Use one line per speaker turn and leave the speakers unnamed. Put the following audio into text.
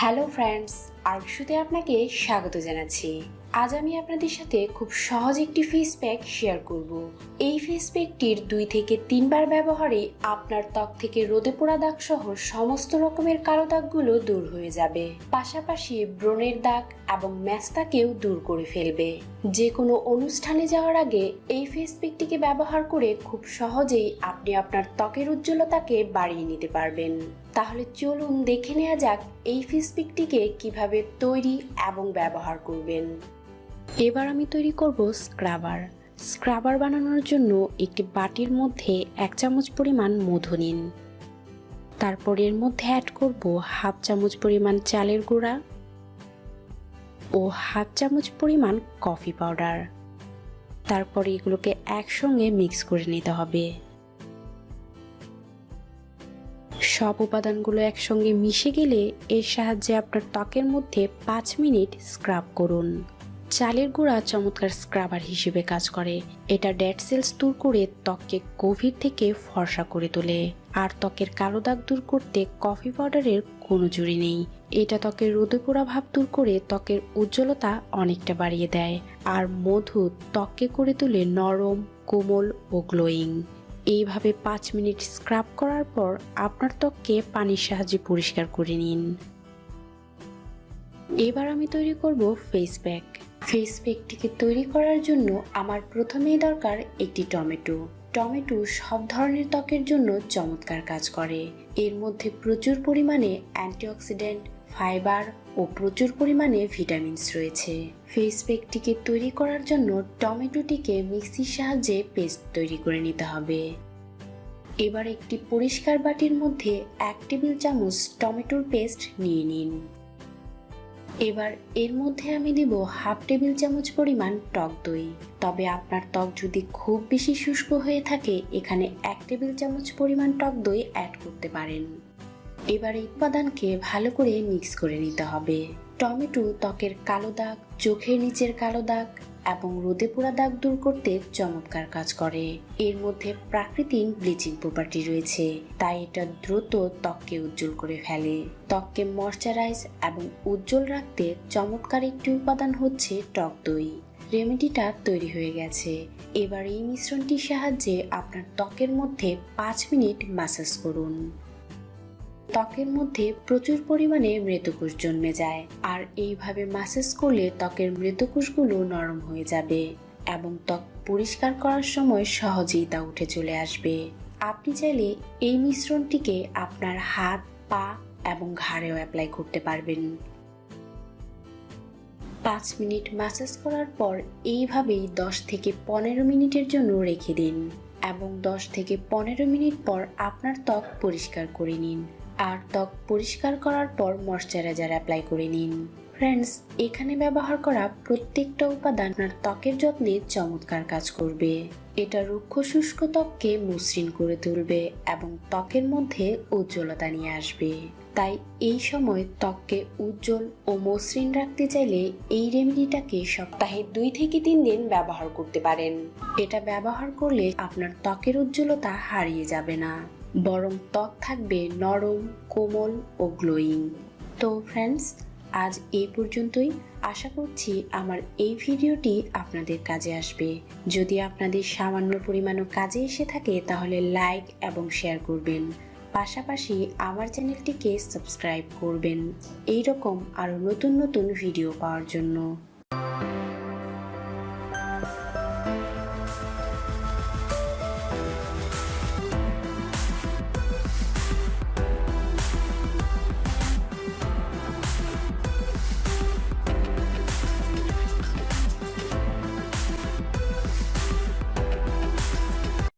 Hello friends আর্কশুতে আপনাকে স্বাগত জানাচ্ছি। আজ আমি আপনাদের সাথে খুব সহজ একটি ফেস প্যাক শেয়ার করব। এই ফেস প্যাকটির দুই থেকে তিনবার ব্যবহারে আপনার ত্বক থেকে রোদে পোড়া দাগ সহ সমস্ত রকমের কালো দাগগুলো দূর হয়ে যাবে। পাশাপাশি ব্রণের দাগ এবং ম্যাস্তাকেও দূর করে ফেলবে। যে কোনো অনুষ্ঠানে যাওয়ার আগে এই ফেস প্যাকটিকে ব্যবহার করে খুব সহজেই আপনি আপনার ত্বকের উজ্জ্বলতাকে বাড়িয়ে নিতে পারবেন। তাহলে চলুন দেখে নেওয়া যাক এই ফেস প্যাকটিকে কীভাবে তৈরি এবং ব্যবহার করবেন। এবার আমি তৈরি করব স্ক্রাবার। স্ক্রাবার বানানোর জন্য একটি বাটির মধ্যে এক চামচ পরিমাণ মধু নিন। তারপর এর মধ্যে অ্যাড করব হাফ চামচ পরিমাণ চালের গুঁড়া ও হাফ চামচ পরিমাণ কফি পাউডার তারপর এগুলোকে একসঙ্গে মিক্স করে নিতে হবে। সব উপাদানগুলো একসঙ্গে মিশে গেলে এর সাহায্যে আপনার ত্বকের মধ্যে পাঁচ মিনিট স্ক্রাব করুন। চালের গুঁড়া চমৎকার স্ক্রাবার হিসেবে কাজ করে। এটা ডেড সেলস দূর করে ত্বককে গভীর থেকে ফর্সা করে তোলে। আর ত্বকের কালো দাগ দূর করতে কফি পাউডারের কোনো জুড়ি নেই। এটা ত্বকের রোদে পোড়া ভাব দূর করে ত্বকের উজ্জ্বলতা অনেকটা বাড়িয়ে দেয়। আর মধু ত্বককে করে তোলে নরম, কোমল ও গ্লোয়িং। এইভাবে পাঁচ মিনিট স্ক্রাব করার পর আপনার ত্বককে পানির সাহায্যে পরিষ্কার করে নিন। এবার আমি তৈরি করব ফেস প্যাক ফেস প্যাকটিকে তৈরি করার জন্য আমার প্রথমেই দরকার একটি টমেটো। টমেটো সব ধরনের ত্বকের জন্য চমৎকার কাজ করে। এর মধ্যে প্রচুর পরিমাণে অ্যান্টিঅক্সিডেন্ট ফাইবার ও প্রচুর পরিমাণে ভিটামিনস রয়েছে। ফেস প্যাকটিকে তৈরি করার জন্য টমেটোটিকে মিক্সির সাহায্যে পেস্ট তৈরি করে নিতে হবে। এবার একটি পরিষ্কার বাটির মধ্যে এক টেবিল চামচ টমেটোর পেস্ট নিয়ে নিন। এবার এর মধ্যে আমি দিব হাফ টেবিল চামচ পরিমাণ টক দই। তবে আপনার ত্বক যদি খুব বেশি শুষ্ক হয়ে থাকে, এখানে এক টেবিল চামচ পরিমাণ টক দই অ্যাড করতে পারেন। এবার এই উপাদানকে ভালো করে মিক্স করে নিতে হবে। টমেটো ত্বকের কালো দাগ, চোখের নিচের কালো দাগ এবং রোদে পোড়া দাগ দূর করতে চমৎকার কাজ করে। এর মধ্যে প্রাকৃতিক ব্লিচিং প্রপার্টি রয়েছে, তাই এটা দ্রুত ত্বককে উজ্জ্বল করে ফেলে। ত্বককে ময়শ্চারাইজ এবং উজ্জ্বল রাখতে চমৎকার একটি উপাদান হচ্ছে টক দই। রেমেডিটা তৈরি হয়ে গেছে। এবার এই মিশ্রণটির সাহায্যে আপনার ত্বকের মধ্যে পাঁচ মিনিট ম্যাসাজ করুন। ত্বকের মধ্যে প্রচুর পরিমাণে মৃতকোষ জন্মে যায়। আর এইভাবে ম্যাসেজ করলে ত্বকের মৃতকোষগুলো নরম হয়ে যাবে এবং ত্বক পরিষ্কার করার সময় সহজেই তা উঠে চলে আসবে। আপনি চাইলে এই মিশ্রণটিকে আপনার হাত, পা এবং ঘাড়েও অ্যাপ্লাই করতে পারবেন। পাঁচ মিনিট ম্যাসেজ করার পর এইভাবেই দশ থেকে পনেরো মিনিটের জন্য রেখে দিন এবং দশ থেকে পনেরো মিনিট পর আপনার ত্বক পরিষ্কার করে নিন। আর ত্বক পরিষ্কার করার পর ময়শ্চারাইজার অ্যাপ্লাই করে নিন। ফ্রেন্ডস, এখানে ব্যবহার করা প্রত্যেকটা উপাদান আপনার ত্বকের যত্নে চমৎকার কাজ করবে। এটা রুক্ষ শুষ্ক ত্বককে মসৃণ করে তুলবে এবং ত্বকের মধ্যে উজ্জ্বলতা নিয়ে আসবে। তাই এই সময় ত্বককে উজ্জ্বল ও মসৃণ রাখতে চাইলে এই রেমেডিটাকে সপ্তাহে দুই থেকে তিন দিন ব্যবহার করতে পারেন। এটা ব্যবহার করলে আপনার ত্বকের উজ্জ্বলতা হারিয়ে যাবে না। বরং ত্বক থাকবে নরম, কোমল ও গ্লোয়িং। তো ফ্রেন্ডস আজ এই পর্যন্তই। আশা করছি আমার এই ভিডিওটি আপনাদের কাজে আসবে। যদি আপনাদের সামান্য পরিমাণও কাজে এসে থাকে, তাহলে লাইক এবং শেয়ার করবেন। পাশাপাশি আমার চ্যানেলটিকে সাবস্ক্রাইব করবেন। এই রকম আরও নতুন নতুন ভিডিও পাওয়ার জন্য।